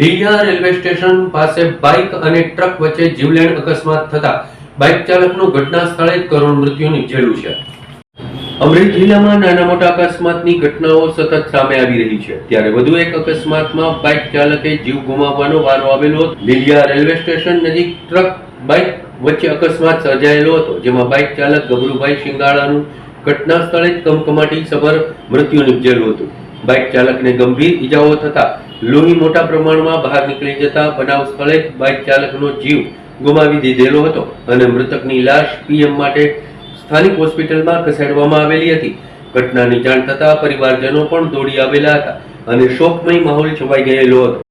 Lilia railway station પાસે bike અને truck વચ્ચે જીવલેણ અકસ્માત થતા બાઇક ચાલકનું ઘટના સ્થળે કરુણ મૃત્યુ નીપજેલું છે. અમરેલી જિલ્લામાં નાના મોટા અકસ્માતની ઘટનાઓ સતત સામે આવી રહી છે. ત્યારે વધુ એક અકસ્માતમાં બાઇક ચાલકે જીવ ગુમાવવાનો વારો આવેલો લીલિયા રેલવે સ્ટેશન નજીક ટ્રક બાઇક વચ્ચે અકસ્માત સર્જાયેલો હતો, જેમાં બાઇક ચાલક ગબરુભાઈ શિંગાળાનું ઘટના સ્થળે જ કમકમાટી સભર મૃત્યુ નિપજેલું હતું. બાઇક ચાલકને ગંભીર ઈજાઓ થતા લોહી મોટા પ્રમાણમાં બહાર નીકળી જતા બનાવ સ્થળે બાઇક ચાલકનો જીવ ગુમાવી દીધેલો હતો અને મૃતકની લાશ પીએમ માટે સ્થાનિક હોસ્પિટલમાં ખસેડવામાં આવેલી હતી. ઘટનાની જાણ થતાં પરિવારજનો પણ દોડી આવેલા હતા અને શોકમય માહોલ છવાઈ ગયેલો હતો.